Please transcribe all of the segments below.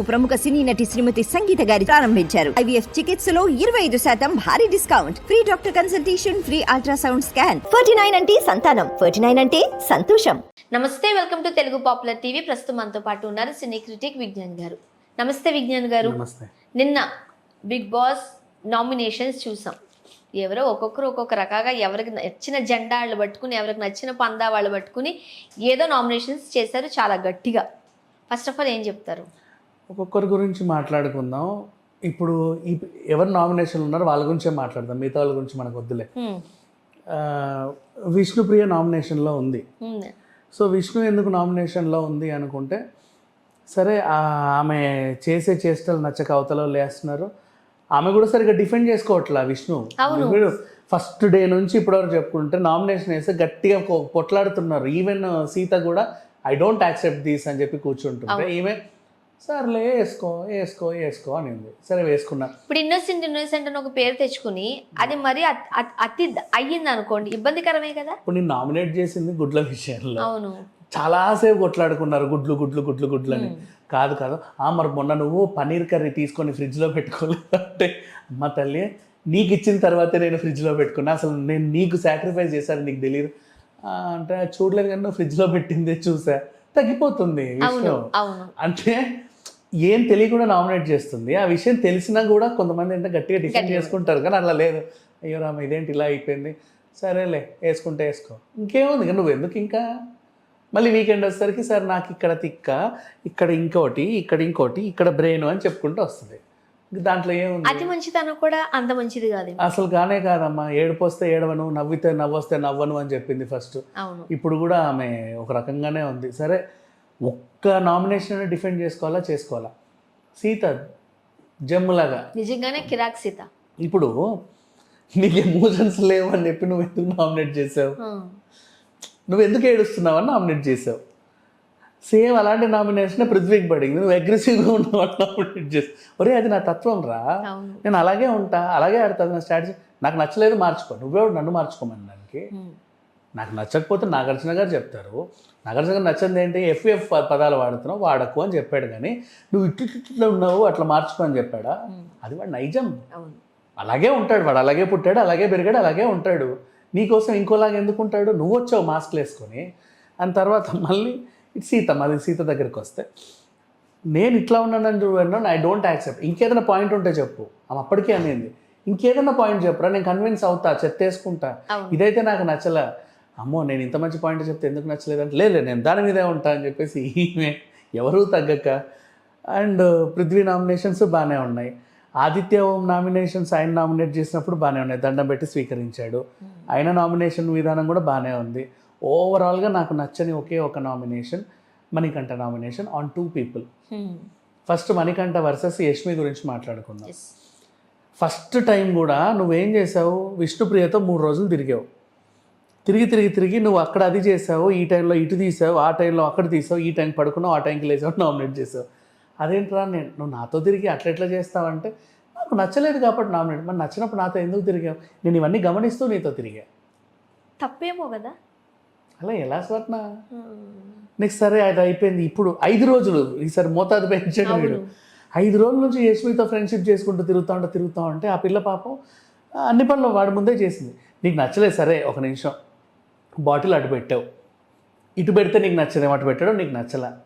ప్రముఖ సినీ నటి శ్రీమతి సంగీత గారి ప్రారంభించారు. ఐవీఎఫ్ చికిత్సలో ఇరవై ఐదు శాతం భారీ discount. Free doctor consultation free ultrasound scan. Ferty nine అంటే సంతానం. ఫర్టీ నైన్ అంటే సంతోషం. నమస్తే welcome to Telugu popular TV. ప్రస్తుతం మనతో పాటు ఉన్నారు సినీ క్రిటిక్ విజ్ఞాన్ గారు. నమస్తే విజ్ఞాన్ గారు. నమస్తే. నిన్న బిగ్ బాస్ నామినేషన్స్ చూసాం. ఎవరో ఒక్కొక్కరు ఒక్కొక్క రకంగా ఎవరికి నచ్చిన జెండా వాళ్ళు పట్టుకుని ఎవరికి నచ్చిన పందా వాళ్ళు పట్టుకుని ఏదో నామినేషన్స్ చేశారు చాలా గట్టిగా. ఫస్ట్ ఆఫ్ ఆల్ ఏం చెప్తారు? ఒక్కొక్కరి గురించి మాట్లాడుకుందాం. ఇప్పుడు ఈ ఎవరు నామినేషన్లు ఉన్నారో వాళ్ళ గురించే మాట్లాడదాం. మిగతా వాళ్ళ గురించి మనకు వద్దులే. విష్ణుప్రియ నామినేషన్లో ఉంది. సో విష్ణు ఎందుకు నామినేషన్లో ఉంది అనుకుంటే సరే ఆమె చేసే చేష్టలు నచ్చక అవతల లేస్తున్నారు ఆమె కూడా సరిగ్గా డిఫెండ్ చేసుకోవట్లా విష్ణు. ఫస్ట్ డే నుంచి ఇప్పటివరకు చెప్పుకుంటే నామినేషన్ వేస్తే గట్టిగా కొట్లాడుతున్నారు. ఈవెన్ సీత కూడా ఐ డోంట్ యాక్సెప్ట్ దీస్ అని చెప్పి కూర్చుంటుంటే ఈమె సర్లే వేసుకో వేసుకో వేసుకో అనింది. సరే వేసుకున్నా. ఇప్పుడు ఇన్నోసెంట్ ఇన్నోసెంట్ అని ఒక పేరు తెచ్చుకుని అది మరి అత్- అయ్యింది అనుకోండి. ఇబ్బందికరమే కదా? ఇప్పుడు నేను నామినేట్ చేసింది గుడ్ల విషయంలో. అవును. చాలాసేపు కొట్లాడుకున్నారు గుడ్లు గుడ్లు గుడ్లు గుడ్లు అని. కాదు కాదు. ఆ మరి మొన్న నువ్వు పన్నీర్ కర్రీ తీసుకొని ఫ్రిడ్జ్లో పెట్టుకోలేదు? అంటే అమ్మ తల్లి నీకు ఇచ్చిన తర్వాతే నేను ఫ్రిడ్జ్లో పెట్టుకున్నా. అసలు నేను నీకు సాక్రిఫైస్ చేశాను నీకు తెలియదు అంటే చూడలేదు కానీ నువ్వు ఫ్రిడ్జ్లో పెట్టిందే చూసా. తగ్గిపోతుంది విషయం. అంటే ఏం తెలియకుండా నామినేట్ చేస్తుంది. ఆ విషయం తెలిసినా కూడా కొంతమంది అంటే గట్టిగా డిఫెండ్ చేసుకుంటారు. కానీ అలా లేదు. అయ్యో రామ ఇదేంటి ఇలా అయిపోయింది? సరేలే వేసుకుంటే వేసుకో. ఇంకేముంది? ఇక నువ్వు ఎందుకు ఇంకా? మళ్ళీ వీకెండ్ వచ్చేసరికి సార్ నాకు ఇక్కడ తిక్క ఇక్కడ ఇంకోటి ఇక్కడ ఇంకోటి ఇక్కడ బ్రెయిన్ అని చెప్పుకుంటూ వస్తుంది. దాంట్లో ఏముంది? అతి మంచితనం కూడా అంత మంచిది కాదు అసలు కానే కాదమ్మా. ఏడుపు వస్తే ఏడవను నవ్వితే నవ్వొస్తే నవ్వను అని చెప్పింది ఫస్ట్ ఇప్పుడు కూడా ఆమె ఒక రకంగానే ఉంది. సరే ఒక్క నామినేషన్ డిఫెండ్ చేసుకోవాలా చేసుకోవాలా? సీత జమ్ములాగా. నిజంగానే కిరాక్ సీత. ఇప్పుడు నీకు ఎమోషన్స్ లేవు అని చెప్పి నువ్వు ఎందుకు నామినేట్ చేసావు. నువ్వు ఎందుకు ఏడుస్తున్నావు అని నామినేట్ చేసావు? సేమ్ అలాంటి నామినేషన్ పృథ్వీకి పడింది. నువ్వు అగ్రెసివ్గా ఉన్నావు అని నామినేట్ చేసావు. ఒరే అది నా తత్వం రా. నేను అలాగే ఉంటా అలాగే ఆడుతుంది నా స్ట్రాటజీ నాకు నచ్చలేదు మార్చుకో. నువ్వే నన్ను మార్చుకోమని దానికి. నాకు నచ్చకపోతే నాగార్జున గారు చెప్తారు. నాగార్జున గారు నచ్చింది ఏంటి? ఎఫ్ఎఫ్ పదాలు వాడుతున్నావు వాడకు అని చెప్పాడు కానీ నువ్వు ఇటు ఇటు ఇట్లా ఉన్నావు అట్లా మార్చుకో అని చెప్పాడా? అది వాడు నైజం. అలాగే ఉంటాడు వాడు అలాగే పుట్టాడు అలాగే పెరిగాడు అలాగే ఉంటాడు. నీకోసం ఇంకోలాగా ఎందుకు ఉంటాడు? నువ్వు వచ్చావు మాస్క్లు వేసుకొని. అని తర్వాత మళ్ళీ ఇటు సీత మళ్ళీ సీత దగ్గరికి వస్తే నేను ఇట్లా ఉన్నానని చూడను ఐ డోంట్ యాక్సెప్ట్ ఇంకేదైనా పాయింట్ ఉంటే చెప్పు. ఆమె అప్పటికే అనేది. ఇంకేదైనా పాయింట్ చెప్పురా నేను కన్విన్స్ అవుతా చెత్తేసుకుంటా. ఇదైతే నాకు నచ్చలే. అమ్మో నేను ఇంత మంచి పాయింట్ చెప్తే ఎందుకు నచ్చలేదు అంటే లేదు నేను దాని మీదే ఉంటా అని చెప్పేసి ఈమె ఎవరూ తగ్గక అండ్ పృథ్వీ నామినేషన్స్ బాగానే ఉన్నాయి. ఆదిత్య ఓం నామినేషన్స్ ఆయన నామినేట్ చేసినప్పుడు బాగానే ఉన్నాయి. దండం పెట్టి స్వీకరించాడు. ఆయన నామినేషన్ విధానం కూడా బాగానే ఉంది. ఓవరాల్గా నాకు నచ్చని ఒకే ఒక nomination Manikanta nomination on two people. First Manikanta versus Yashmi గురించి మాట్లాడుకుందాం. ఫస్ట్ టైం కూడా నువ్వేం చేసావు? విష్ణుప్రియతో మూడు రోజులు తిరిగావు. తిరిగి తిరిగి తిరిగి నువ్వు అక్కడ అది చేసావు ఈ టైంలో ఇటు తీసావు ఆ టైంలో అక్కడ తీసావు ఈ టైం పడుకున్నావు ఆ టైంకి లేసావు నామినేట్ చేసావు. అదేంట్రా నేను నువ్వు నాతో తిరిగి అట్లా ఎట్లా చేస్తావంటే నాకు నచ్చలేదు కాబట్టి నామినేట్. మరి నచ్చినప్పుడు నాతో ఎందుకు తిరిగావు? నేను ఇవన్నీ గమనిస్తూ నీతో తిరిగా. తప్పేమో కదా. అలా ఎలా హ్మ్. నెక్స్ట్ సరే అది అయిపోయింది. ఇప్పుడు ఐదు రోజులు ఈసారి మోతాదు పెంచాడు వీడు. ఐదు రోజుల నుంచి యశ్మితో ఫ్రెండ్షిప్ చేసుకుంటూ తిరుగుతా ఉంటే తిరుగుతా ఉంటే ఆ పిల్ల పాపం అన్ని పనులు వాడి ముందే చేసింది. నీకు నచ్చలేదు సరే ఒక నిమిషం. బాటిల్ అటు పెట్టావు. ఇటు పెడితే నీకు నచ్చదేమో అటు పెట్టడం నీకు నచ్చలా.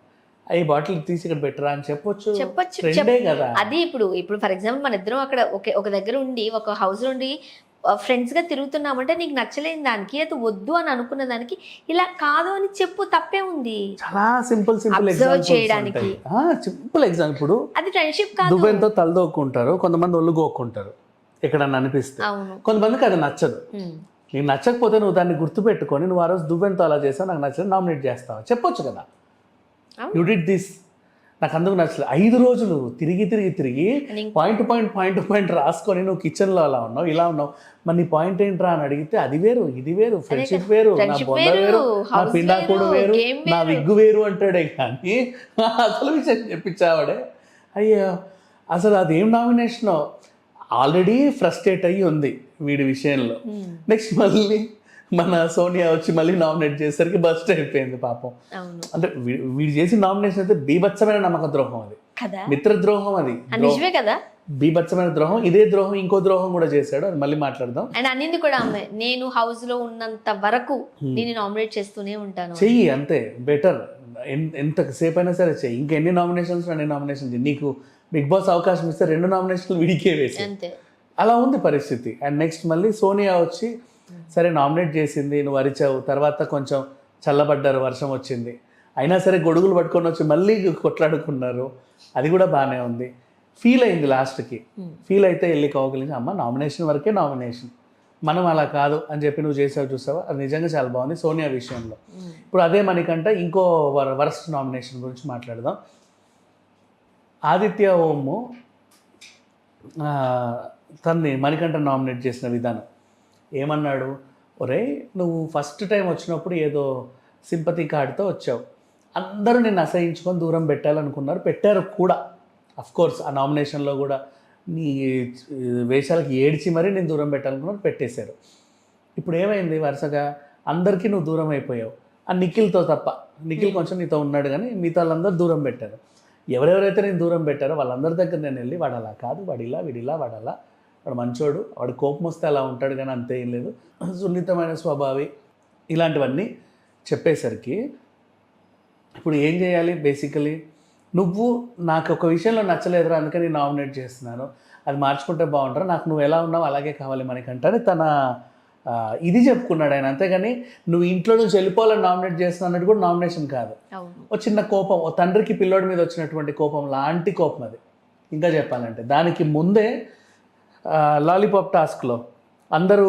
ఈ బాటిల్ తీసి ఇక్కడ పెట్టరా అని చెప్పొచ్చు. చెప్పొచ్చు కదా. అది ఇప్పుడు ఇప్పుడు ఫర్ ఎగ్జాంపుల్ మన ఇద్దరం అక్కడ ఒకే ఒక దగ్గర ఉండి ఒక హౌస్ నుండి ఫ్రెండ్స్గా తిరుగుతున్నామంటే నీకు నచ్చలేని దానికి అది వద్దు అని అనుకున్న దానికి ఇలా కాదు అని చెప్పు తప్పే ఉంది. చాలా సింపుల్ సింపుల్ ఎగ్జాంపుల్స్ చేయడానికి. సింపుల్ ఎగ్జాంపుల్ ఇప్పుడు అది ఫ్రెండ్షిప్ కాదు. దువ్వెంతో తలదోక్కుంటారు కొంతమంది ఒళ్ళు గోక్కుంటారు. ఎక్కడన్నా అనిపిస్తే. కొంతమందికి అది నచ్చదు. నీకు నచ్చకపోతే నువ్వు దాన్ని గుర్తుపెట్టుకొని నువ్వు ఆ రోజు దువ్వెంతో అలా చేసావు నాకు నచ్చలేదు నామినేట్ చేస్తావు. చెప్పొచ్చు కదా. యు డిడ్ దిస్ నాకు అందుకు నచ్చలేదు. ఐదు రోజులు తిరిగి తిరిగి తిరిగి పాయింట్ పాయింట్ పాయింట్ పాయింట్ రాసుకొని నువ్వు కిచెన్లో అలా ఉన్నావు ఇలా ఉన్నావు. మరి నీ పాయింట్ ఏంట్రా అని అడిగితే అది వేరు ఇది వేరు ఫ్రెండ్షిప్ వేరు నా బొంద వేరు, నా పిండాకుడు వేరు, నా. విగ్గు వేరు అంటాడే కానీ అసలు విషయం చెప్పించావాడే. అయ్యో అసలు అదేం నామినేషన్ ఆల్రెడీ ఫ్రస్ట్రేట్ అయ్యి ఉంది. వీడి విషయంలో. నెక్స్ట్ మళ్ళీ మన సోనియా వచ్చి మళ్ళీ నామినేట్ చేసేసరికి బస్ట్ అయిపోయింది పాపం. అంటే వీడు చేసిన నామినేషన్ అయితే బీభత్సమైన నమ్మక ద్రోహం అది. కదా? మిత్రద్రోహం అది. నిజమే కదా? బీభత్సమైన ద్రోహం ఇదే ద్రోహం ఇంకో ద్రోహం కూడా చేశాడు. అది మళ్ళీ మాట్లాడదాం. అండ్ అన్నింది కూడా నేను హౌస్లో ఉన్నంత వరకు నేను నామినేట్ చేస్తూనే ఉంటాను. చెయ్యి అంతే. బెటర్ ఎంతసేపు అయినా సరే చెయ్యి. ఇంకెన్ని నామినేషన్స్ అన్ని నామినేషన్ నీకు బిగ్ బాస్ అవకాశం ఇస్తే రెండు నామినేషన్లు విడికే వేసి అంతే. అలా ఉంది పరిస్థితి. అండ్ నెక్స్ట్ మళ్ళీ సోనియా వచ్చి సరే నామినేట్ చేసింది నువ్వు అరిచావు తర్వాత కొంచెం చల్లబడ్డారు వర్షం వచ్చింది. అయినా సరే గొడుగులు పట్టుకొని వచ్చి మళ్ళీ కొట్లాడుకున్నారు. అది కూడా బాగానే ఉంది. ఫీల్ అయింది లాస్ట్కి ఫీల్ అయితే వెళ్ళి కౌగిలించి అమ్మ నామినేషన్ వరకే నామినేషన్ మనం అలా కాదు అని చెప్పి నువ్వు చేసావు చూసావా? అది నిజంగా చాలా బాగుంది సోనియా విషయంలో. ఇప్పుడు అదే మనకంటే ఇంకో వరస్ట్ నామినేషన్ గురించి మాట్లాడదాం. ఆదిత్య ఓము తన్ని మణికంఠ నామినేట్ చేసిన విధానం. ఏమన్నాడు? ఒరే నువ్వు ఫస్ట్ టైం వచ్చినప్పుడు ఏదో సింపతి కార్డుతో వచ్చావు. అందరూ నేను అసహించుకొని దూరం పెట్టాలనుకున్నారు. పెట్టారు కూడా. అఫ్కోర్స్ ఆ నామినేషన్లో కూడా నీ వేషాలకి ఏడ్చి మరీ నేను దూరం పెట్టాలనుకున్నారు పెట్టేశారు. ఇప్పుడు ఏమైంది వరుసగా? అందరికీ నువ్వు దూరం అయిపోయావు. ఆ నిఖిల్తో తప్ప. నిఖిల్ కొంచెం నీతో ఉన్నాడు కానీ మిగతా వాళ్ళందరూ దూరం పెట్టారు. ఎవరెవరైతే నేను దూరం పెట్టారో వాళ్ళందరి దగ్గర నేను వెళ్ళి వాడు కాదు వాడిలా వీడిలా వాడలా వాడు మంచోడు. వాడు కోపం వస్తే అలా ఉంటాడు కానీ అంతే ఏం లేదు. సున్నితమైన స్వభావి. ఇలాంటివన్నీ చెప్పేసరికి ఇప్పుడు ఏం చేయాలి బేసికలీ? నువ్వు నాకు ఒక విషయంలో నచ్చలేదురా అందుకని నామినేట్ చేస్తున్నాను. అది మార్చుకుంటే బాగుంటారా నాకు నువ్వు ఎలా ఉన్నావు అలాగే కావాలి మనకంటే తన ఇది చెప్పుకున్నాడు ఆయన. అంతేగాని నువ్వు ఇంట్లో నుంచి వెళ్ళిపోవాలని నామినేట్ చేస్తున్నా అన్నట్టు కూడా నామినేషన్ కాదు. ఓ చిన్న కోపం ఓ తండ్రికి పిల్లోడి మీద వచ్చినటువంటి కోపం లాంటి కోపం అది. ఇంకా చెప్పాలంటే దానికి ముందే లాలీపాప్ టాస్క్లో. అందరూ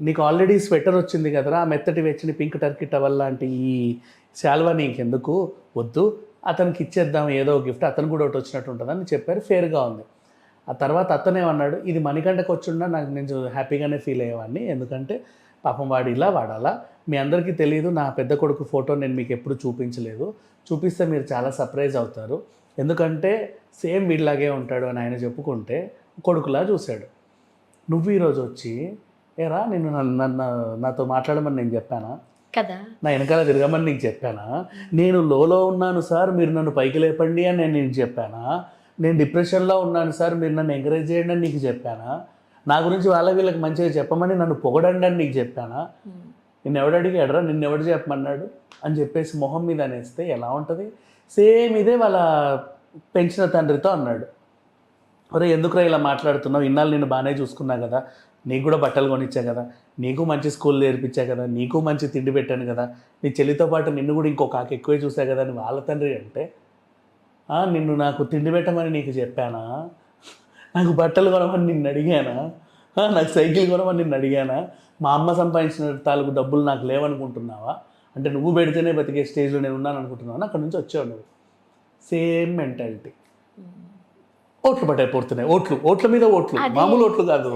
నీకు ఆల్రెడీ స్వెటర్ వచ్చింది కదరా ఆ మెత్తటి వెచ్చని పింక్ టర్కీ టవల్ లాంటి ఈ శాల్వా నీకెందుకు? వద్దు. అతనికి ఇచ్చేద్దాం ఏదో గిఫ్ట్. అతను కూడా ఒకటి వచ్చినట్టు ఉంటుందని చెప్పారు. ఫేర్గా ఉంది. ఆ తర్వాత అతనేమన్నాడు ఇది మణికంటకు వచ్చిండా నాకు నేను హ్యాపీగానే ఫీల్ అయ్యేవాడిని. ఎందుకంటే పాపం వాడు ఇలా వాడాలా? మీ అందరికీ తెలియదు నా పెద్ద కొడుకు ఫోటో నేను మీకు ఎప్పుడు చూపించలేదు. చూపిస్తే మీరు చాలా సర్ప్రైజ్ అవుతారు. ఎందుకంటే సేమ్ వీడిలాగే ఉంటాడు అని ఆయన చెప్పుకుంటే కొడుకులా చూశాడు. నువ్వు ఈరోజు వచ్చి ఏరా నేను నన్ను నన్ను నాతో మాట్లాడమని నేను చెప్పానా? కదా. నా వెనకాల తిరగమని నీకు చెప్పానా? నేను లోలో ఉన్నాను సార్ మీరు నన్ను పైకి లేపండి అని నేను నీకు చెప్పానా? నేను డిప్రెషన్లో ఉన్నాను సార్ మీరు నన్ను ఎంకరేజ్ చేయండి అని నీకు చెప్పానా? నా గురించి వాళ్ళ వీళ్ళకి మంచిగా చెప్పమని నన్ను పొగడండి అని నీకు చెప్పానా? నిన్ను ఎవడు అడిగాడరా? నిన్ను ఎవడు చెప్పమన్నాడు? అని చెప్పేసి మొహం మీద అనేస్తే ఎలా ఉంటుంది? సేమ్ ఇదే వాళ్ళ పెంచిన తండ్రితో అన్నాడు. ఒరే ఎందుకురా ఇలా మాట్లాడుతున్నావు? ఇన్నాళ్ళు నేను బాగానే చూసుకున్నా కదా. నీకు కూడా బట్టలు కొనిచ్చా కదా. నీకు మంచి స్కూల్ నేర్పించా కదా. నీకు మంచి తిండి పెట్టాను కదా. నీ చెల్లితో పాటు నిన్ను కూడా ఇంకొక ఆకు ఎక్కువే చూసా కదా అని వాళ్ళ తండ్రి అంటే నిన్ను నాకు తిండి పెట్టమని నీకు చెప్పానా? నాకు బట్టలు కొనమని నిన్ను అడిగానా? నాకు సైకిల్ కొనమని నిన్ను అడిగానా? మా అమ్మ సంపాదించిన తాలూకు డబ్బులు నాకు లేవనుకుంటున్నావా? అంటే నువ్వు పెడితేనే బతికే స్టేజ్లో నేను ఉన్నాను అనుకుంటున్నావు అక్కడ నుంచి వచ్చావు నువ్వు. సేమ్ మెంటాలిటీ ఓట్లు పట్టాయి పోతున్నాయి ఓట్లు. ఓట్ల మీద ఓట్లు. మామూలు ఓట్లు కాదు.